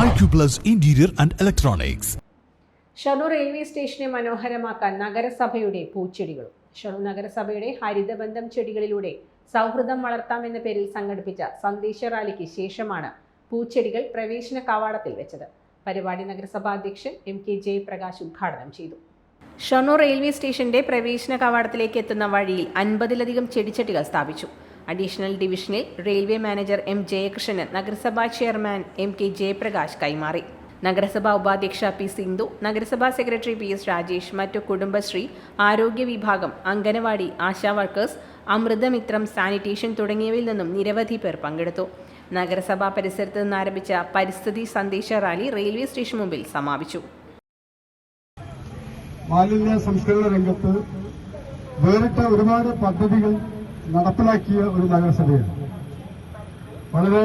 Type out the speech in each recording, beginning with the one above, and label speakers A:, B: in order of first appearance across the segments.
A: Acuplus Interior and Electronics.
B: Shoranur railway സ്റ്റേഷനെ മനോഹരമാക്കാൻ നഗരസഭയുടെ പൂച്ചെടികളും. ഷണൂർ നഗരസഭയുടെ ഹരിതബന്ധം ചെടികളിലൂടെ സൗഹൃദം വളർത്താം എന്ന പേരിൽ സംഘടിപ്പിച്ച സന്ദേശ റാലിക്ക് ശേഷമാണ് പൂച്ചെടികൾ പ്രവേശന കവാടത്തിൽ വെച്ചത്. പരിപാടി നഗരസഭാ അധ്യക്ഷൻ എം കെ ജയപ്രകാശ് ഉദ്ഘാടനം ചെയ്തു. ഷൊർണൂർ റെയിൽവേ സ്റ്റേഷന്റെ പ്രവേശന കവാടത്തിലേക്ക് എത്തുന്ന വഴിയിൽ അൻപതിലധികം ചെടിച്ചട്ടികൾ സ്ഥാപിച്ചു. അഡീഷണൽ ഡിവിഷനിൽ റെയിൽവേ മാനേജർ എം ജയകൃഷ്ണന് നഗരസഭാ ചെയർമാൻ എം കെ ജയപ്രകാശ് കൈമാറി. നഗരസഭാ ഉപാധ്യക്ഷ പി സിന്ധു നഗരസഭാ സെക്രട്ടറി പി എസ് രാജേഷ് മറ്റു കുടുംബശ്രീ ആരോഗ്യ വിഭാഗം അംഗനവാടി ആശാ വർക്കേഴ്സ് അമൃതമിത്രം സാനിറ്റേഷൻ തുടങ്ങിയവയിൽ നിന്നും നിരവധി പേർ പങ്കെടുത്തു. നഗരസഭാ പരിസരത്ത് നിന്ന് ആരംഭിച്ച പരിസ്ഥിതി സന്ദേശ റാലി റെയിൽവേ സ്റ്റേഷൻ മുമ്പിൽ സമാപിച്ചു.
C: മാലിന്യ സംസ്കരണ രംഗത്ത് വേറിട്ട ഒരുപാട് പദ്ധതികൾ നടപ്പിലാക്കിയ ഒരു നഗരസഭയാണ്. വളരെ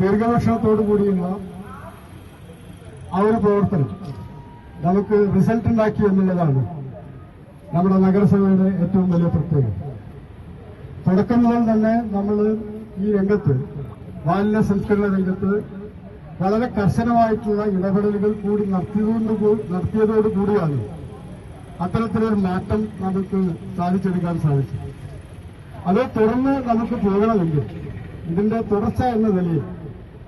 C: ദീർഘവീക്ഷണത്തോടു കൂടിയുള്ള ആ ഒരു പ്രവർത്തനം നമുക്ക് റിസൾട്ട് ഉണ്ടാക്കി എന്നുള്ളതാണ് നമ്മുടെ നഗരസഭയുടെ ഏറ്റവും വലിയ പ്രത്യേകത. തുടക്കം മുതൽ തന്നെ നമ്മൾ ഈ രംഗത്ത് മാലിന്യ സംസ്കരണ രംഗത്ത് വളരെ കർശനമായിട്ടുള്ള ഇടപെടലുകൾ കൂടി നടത്തിയതുകൊണ്ട് നടത്തിയതോടുകൂടിയാണ് നടത്തിയതോടു കൂടിയാണ് അത്തരത്തിലൊരു മാറ്റം നമുക്ക് സാധിച്ചെടുക്കാൻ സാധിച്ചു അത് തുടർന്ന് നമുക്ക് പോകണമെങ്കിൽ ഇതിന്റെ തുടർച്ച എന്ന നിലയിൽ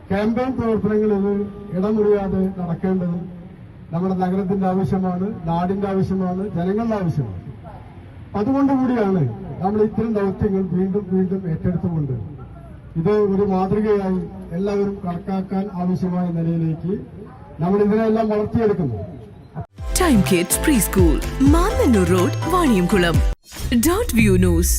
C: ക്യാമ്പയിൻ പ്രവർത്തനങ്ങളിൽ ഇടമുറിയാതെ നടക്കേണ്ടതും നമ്മുടെ നഗരത്തിന്റെ ആവശ്യമാണ് നാടിന്റെ ആവശ്യമാണ് ജനങ്ങളുടെ ആവശ്യമാണ്. അതുകൊണ്ടുകൂടിയാണ് നമ്മൾ ഇത്തരം ദൗത്യങ്ങൾ വീണ്ടും വീണ്ടും ഏറ്റെടുത്തുകൊണ്ട് ഇത് ഒരു മാതൃകയായി എല്ലാവരും കണക്കാക്കാൻ ആവശ്യമായ നിലയിലേക്ക് നമ്മൾ ഇതിനെല്ലാം വളർത്തിയെടുക്കുന്നു.
D: Time kids pre school Mannannur road Vaniyamkulam dot view news